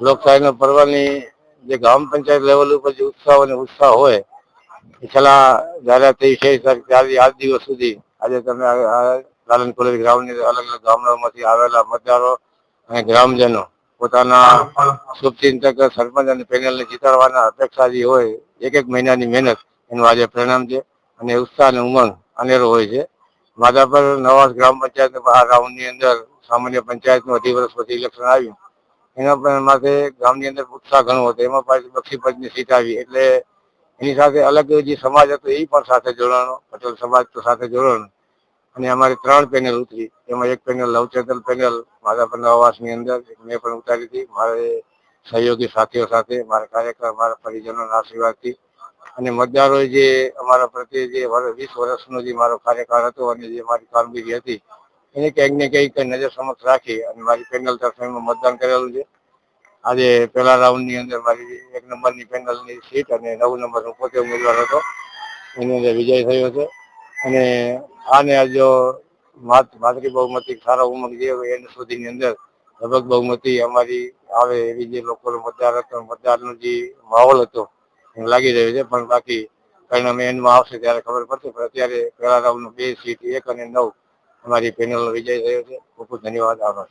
લોકશાહીના પર્વની જે ગ્રામ પંચાયત લેવલ ઉપર જે ઉત્સાહ અને ઉત્સાહ હોય છેલ્લા જયારે ત્રીસ ત્યારથી આજ દિવસ સુધી આજે તમે લાલન કોલેજ ગ્રાઉન્ડની અલગ અલગ ગામડાઓમાંથી આવેલા મતદારો અને ગ્રામજનો પોતાના શુભચિંતક સરપંચ અને પેનલને જીતાડવાના અપેક્ષા જે હોય, એક એક મહિનાની મહેનત એનું આજે પરિણામ છે અને ઉત્સાહ અને ઉમંગ અનેરો હોય છે. માધાપર નવા ગ્રામ પંચાયત આ રાઉન્ડની અંદર સામાન્ય પંચાયતનું અઢી વર્ષ પછી ઇલેક્શન આવ્યું. એના પણ માથે ગામની અંદર ઉત્સાહ ઘણો હતો. એમાં પાછી બક્ષી પંચની સીટ આવી. એટલે એની સાથે અલગ જે સમાજ હતો, એ પણ સાથે જોડાણો. પટેલ સમાજ તો સાથે જોડાણો. અને અમારી ત્રણ પેનલ ઉતરી. એમાં એક પેનલ લવચેતલ પેનલ માધાપર આવાસની અંદર. મેં પણ ઉતારી હતી. મારે સહયોગી સાથીઓ સાથે, મારા કાર્યકર, મારા પરિજનોના આશીર્વાદથી. અને મતદારોએ જે અમારા પ્રત્યે જે વીસ વર્ષનો જે મારો કાર્યકાળ હતો અને જે મારી કામગીરી હતી એને ક્યાંક ને ક્યાંક નજર સમક્ષ રાખી અને મારી પેનલ તરફે મતદાન કરેલું છે. આજે પહેલા રાઉન્ડની અંદર મારી એક નંબરની પેનલની સીટ અને નવ નંબર હું પોતે ઉમેદવાર હતો. એની અંદર વિજય થયો છે. અને આને જો માત- માતૃ બહુમતી સારા ઉમંગ જે હોય એની સુધીની અંદર લગભગ બહુમતી અમારી આવે એવી જે લોકોનો મતદાર હતો, મતદારનો જે માહોલ હતો લાગી રહ્યો છે. પણ બાકી પરિણામ એન્ડમાં આવશે ત્યારે ખબર પડશે. પણ અત્યારે પહેલા રાઉન્ડનું બે સીટ એક અને નવ અમારી પેનલનો વિજય થયો છે. ખૂબ ખૂબ ધન્યવાદ આભાર